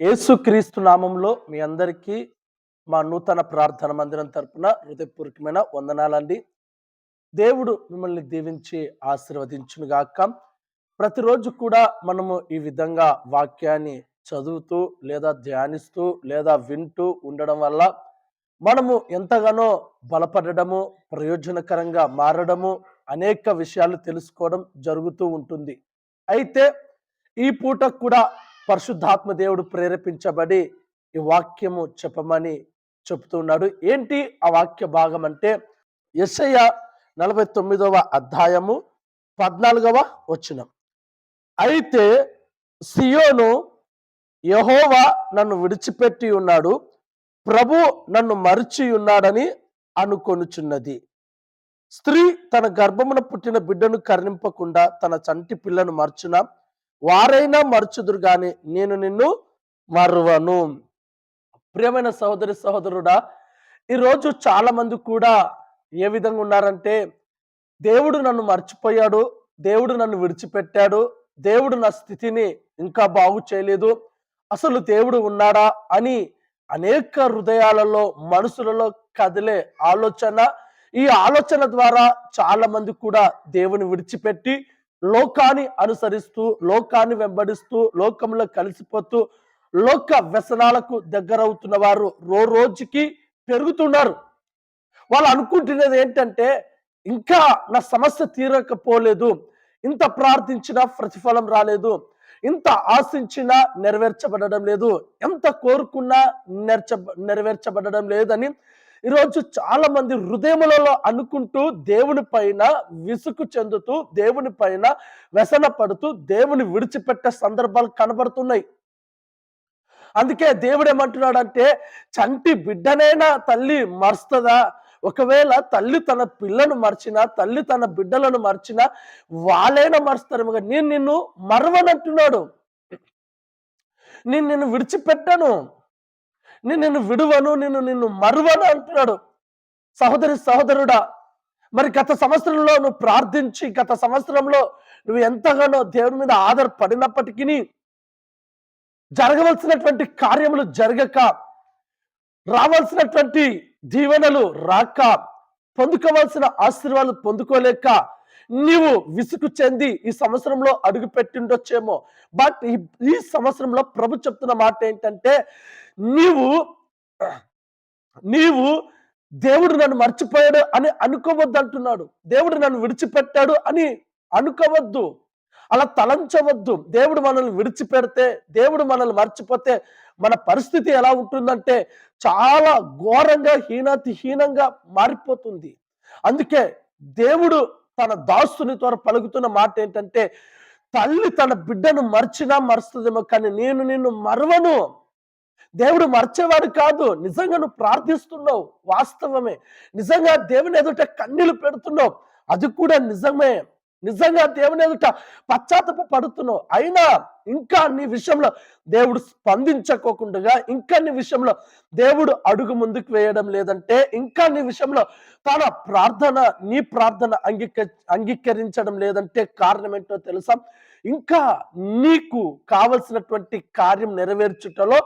యేసుక్రీస్తు నామంలో మీ అందరికీ మా నూతన ప్రార్థన మందిరం తరపున హృదయపూర్వకమైన వందనాలండి. దేవుడు మిమ్మల్ని దీవించి ఆశీర్వదించునుగాక. ప్రతిరోజు కూడా మనము ఈ విధంగా వాక్యాన్ని చదువుతూ లేదా ధ్యానిస్తూ లేదా వింటూ ఉండడం వల్ల మనము ఎంతగానో బలపడడము ప్రయోజనకరంగా మారడము అనేక విషయాలు తెలుసుకోవడం జరుగుతూ ఉంటుంది. అయితే ఈ పూట కూడా పరిశుద్ధాత్మ దేవుడు ప్రేరేపించబడి ఈ వాక్యము చెప్పమని చెప్తున్నాడు. ఏంటి ఆ వాక్య భాగం అంటే యెషయ నలభై తొమ్మిదవ అధ్యాయము పద్నాలుగవ వచనం. అయితే సియోను యహోవా నన్ను విడిచిపెట్టి ఉన్నాడు ప్రభు నన్ను మరిచి ఉన్నాడని అనుకొనుచున్నది. స్త్రీ తన గర్భమున పుట్టిన బిడ్డను కరుణింపకుండా తన చంటి పిల్లను మర్చున వారైనా మర్చుదురు కానీ నేను నిన్ను మరువను. ప్రియమైన సహోదరి సహోదరుడా ఈరోజు చాలా మంది కూడా ఏ విధంగా ఉన్నారంటే దేవుడు నన్ను మర్చిపోయాడు దేవుడు నన్ను విడిచిపెట్టాడు దేవుడు నా స్థితిని ఇంకా బాగు చేయలేదు అసలు దేవుడు ఉన్నాడా అని అనేక హృదయాలలో మనసులలో కదిలే ఆలోచన. ఈ ఆలోచన ద్వారా చాలా మంది కూడా దేవుని విడిచిపెట్టి లోకాన్ని అనుసరిస్తూ లోకాన్ని వెంబడిస్తూ లోకంలో కలిసిపోతూ లోక వ్యసనాలకు దగ్గరవుతున్న వారు రో రోజుకి పెరుగుతున్నారు. వాళ్ళు అనుకుంటున్నది ఏంటంటే ఇంకా నా సమస్య తీరకపోలేదు ఇంత ప్రార్థించినా ప్రతిఫలం రాలేదు ఇంత ఆశించినా నెరవేర్చబడడం లేదు ఎంత కోరుకున్నా నెరచ నెరవేర్చబడడం లేదని ఈరోజు చాలా మంది హృదయములలో అనుకుంటూ దేవుని పైన విసుగు చెందుతూ దేవుని పైన వ్యసన పడుతూ దేవుని విడిచిపెట్టే సందర్భాలు కనబడుతున్నాయి. అందుకే దేవుడు ఏమంటున్నాడంటే చంటి బిడ్డనైనా తల్లి మరుస్తుందా? ఒకవేళ తల్లి తన పిల్లను మర్చినా తల్లి తన బిడ్డలను మర్చినా వాళ్ళైనా మరుస్తారేమో నేను నిన్ను మరవనంటున్నాడు. నేను నిన్ను విడిచిపెట్టను. నేను నిన్ను విడువను నిన్ను నిన్ను మరువను అంటున్నాడు. సహోదరి సహోదరుడా మరి గత సంవత్సరంలో నువ్వు ప్రార్థించి గత సంవత్సరంలో నువ్వు ఎంతగానో దేవుని మీద ఆధారపడినప్పటికీ జరగవలసినటువంటి కార్యములు జరగక రావాల్సినటువంటి దీవెనలు రాక పొందుకోవాల్సిన ఆశీర్వాదాలు పొందుకోలేక నీవు విసుగు చెంది ఈ సంవత్సరంలో అడుగు పెట్టిండొచ్చేమో బట్ ఈ ఈ సంవత్సరంలో ప్రభు చెప్తున్న మాట ఏంటంటే నీవు నీవు దేవుడు నన్ను మర్చిపోయాడు అని అనుకోవద్దు అంటున్నాడు దేవుడు నన్ను విడిచిపెట్టాడు అని అనుకోవద్దు. అలా తలంచవద్దు. దేవుడు మనల్ని విడిచిపెడితే దేవుడు మనల్ని మర్చిపోతే మన పరిస్థితి ఎలా ఉంటుందంటే చాలా ఘోరంగా హీనాతి హీనంగా మారిపోతుంది. అందుకే దేవుడు తన దాస్తుని త్వర పలుకుతున్న మాట ఏంటంటే తల్లి తన బిడ్డను మర్చినా మరుస్తుందేమో కానీ నేను నిన్ను మరవను. దేవుడు మర్చేవాడు కాదు. నిజంగా నువ్వు ప్రార్థిస్తున్నావు. వాస్తవమే. నిజంగా దేవుని ఎదుట కన్నీళ్ళు పెడుతున్నావు. అది కూడా నిజమే. నిజంగా దేవుని ఎదుట పశ్చాత్తప పడుతున్నావు. అయినా ఇంకా నీ విషయంలో దేవుడు స్పందించకోకుండా ఇంకా నీ విషయంలో దేవుడు అడుగు ముందుకు వేయడం లేదంటే ఇంకా నీ విషయంలో తన ప్రార్థన నీ ప్రార్థన అంగీక అంగీకరించడం లేదంటే కారణం ఏంటో తెలుసా? ఇంకా నీకు కావలసినటువంటి కార్యం నెరవేర్చుటలో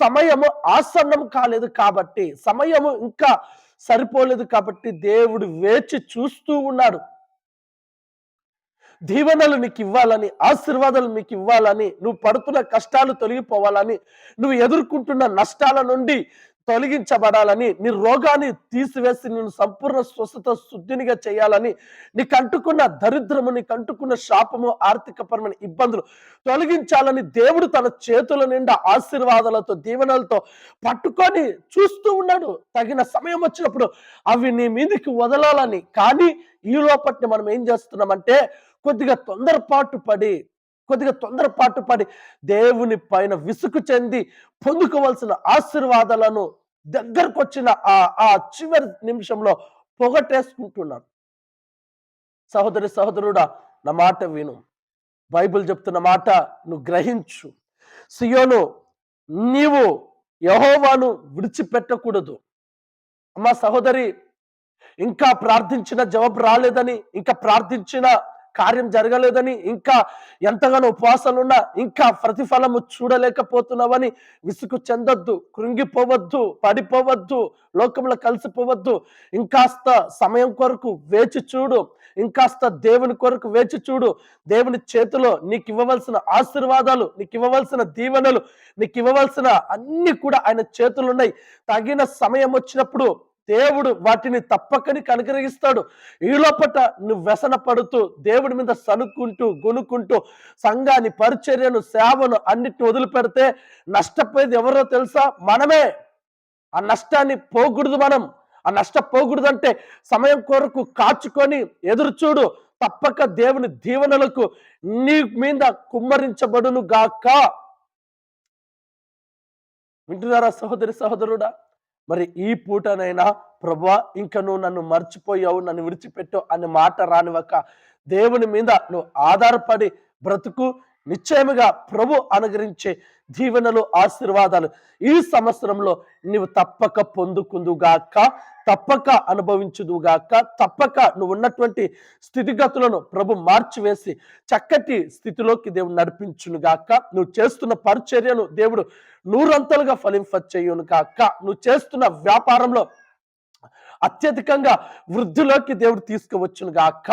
సమయము ఆసన్నం కాలేదు కాబట్టి సమయము ఇంకా సరిపోలేదు కాబట్టి దేవుడు వేచి చూస్తూ ఉన్నాడు. దీవెనలు నీకు ఇవ్వాలని ఆశీర్వాదాలు మీకు ఇవ్వాలని నువ్వు పడుతున్న కష్టాలు తొలగిపోవాలని నువ్వు ఎదుర్కొంటున్న నష్టాల నుండి తొలగించబడాలని నీ రోగాన్ని తీసివేసి నేను సంపూర్ణ స్వస్థత శుద్ధినిగా చేయాలని నీకు అంటుకున్న దరిద్రము నీకు అంటుకున్న శాపము ఆర్థికపరమైన ఇబ్బందులు తొలగించాలని దేవుడు తన చేతుల నిండా ఆశీర్వాదాలతో దీవెనలతో పట్టుకొని చూస్తూ ఉన్నాడు. తగిన సమయం వచ్చినప్పుడు అవి నీ మీదకి వదలాలని. కానీ ఈ లోపట్ని మనం ఏం చేస్తున్నామంటే కొద్దిగా తొందరపాటు పడి కొద్దిగా తొందరపాటు పడి దేవుని పైన విసుగు చెంది పొందుకోవలసిన ఆశీర్వాదాలను దగ్గరకు వచ్చిన ఆ ఆ చివరి నిమిషంలో పొగటేసుకుంటున్నాను సహోదరి సహోదరుడా నా మాట విను. బైబిల్ చెప్తున్న మాట నువ్వు గ్రహించు. సియోను నీవు యహోవాను విడిచిపెట్టకూడదు. అమ్మా సహోదరి ఇంకా ప్రార్థించిన జవాబు రాలేదని ఇంకా ప్రార్థించిన కార్యం జరగలేదని ఇంకా ఎంతగానో ఉపవాసాలున్నా ఇంకా ప్రతిఫలము చూడలేకపోతున్నావని విసుగు చెందొద్దు కృంగిపోవద్దు పడిపోవద్దు లోకంలో కలిసిపోవద్దు. ఇంకాస్త సమయం కొరకు వేచి చూడు ఇంకాస్త దేవుని కొరకు వేచి చూడు. దేవుని చేతిలో నీకు ఇవ్వవలసిన ఆశీర్వాదాలు నీకు ఇవ్వవలసిన దీవెనలు నీకు ఇవ్వవలసిన అన్ని కూడా ఆయన చేతులు ఉన్నాయి తగిన సమయం వచ్చినప్పుడు దేవుడు వాటిని తప్పకని కనుకరిగిస్తాడు. ఈ లోపట నువ్వు వ్యసన పడుతూ దేవుడి మీద సనుక్కుంటూ గొనుక్కుంటూ సంఘాన్ని పరిచర్యను సేవను అన్నిటిని వదిలిపెడితే నష్టపోయేది ఎవరో తెలుసా? మనమే. ఆ నష్టాన్ని పోకూడదు మనం. ఆ నష్టం పోకూడదు అంటే సమయం కొరకు కాచుకొని ఎదురు చూడు తప్పక దేవుని దీవెనలకు నీ మీద కుమ్మరించబడును గాక వింటున్నారా సహోదరి సహోదరుడా? మరి ఈ పూటనైనా ప్రభా ఇంకా నువ్వు నన్ను మర్చిపోయావు నన్ను విడిచిపెట్టావు అనే మాట రానివ్వక దేవుని మీద నువ్వు ఆధారపడి బ్రతుకు నిశ్చయముగా ప్రభు అనుగ్రహించే దీవెనలు ఆశీర్వాదాలు ఈ సంవత్సరంలో నీవు తప్పక పొందుకుందుగాక తప్పక అనుభవించుదుగాక తప్పక నువ్వు ఉన్నటువంటి స్థితిగతులను ప్రభు మార్చివేసి చక్కటి స్థితిలోకి దేవుడు నడిపించునుగాక. నువ్వు చేస్తున్న పరిచర్యను దేవుడు నూరంతలుగా ఫలింపచేయును కాక నువ్వు చేస్తున్న వ్యాపారంలో అత్యధికంగా వృద్ధిలోకి దేవుడు తీసుకువచ్చును గాక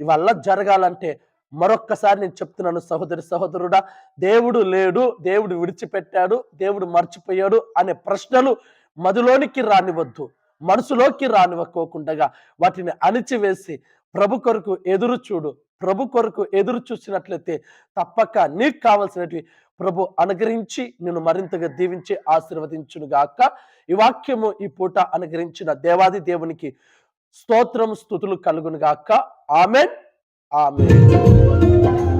ఇవల్ల జరగాలంటే మరొక్కసారి నేను చెప్తున్నాను సహోదరి సహోదరుడా దేవుడు లేడు దేవుడు విడిచిపెట్టాడు దేవుడు మర్చిపోయాడు అనే ప్రశ్నలు మదిలోనికి రానివద్దు మనసులోకి రానివ్వకోకుండగా వాటిని అణిచివేసి ప్రభు కొరకు ఎదురు చూడు ప్రభు కొరకు ఎదురు చూసినట్లయితే తప్పక నీకు కావలసినవి ప్రభు అనుగ్రహించి నిన్ను మరింతగా దీవించి ఆశీర్వదించును గాక. ఈ వాక్యము ఈ పూట అనుగ్రహించిన దేవాది దేవునికి స్తోత్రం స్థుతులు కలుగును గాక. ఆమెన్. Amém.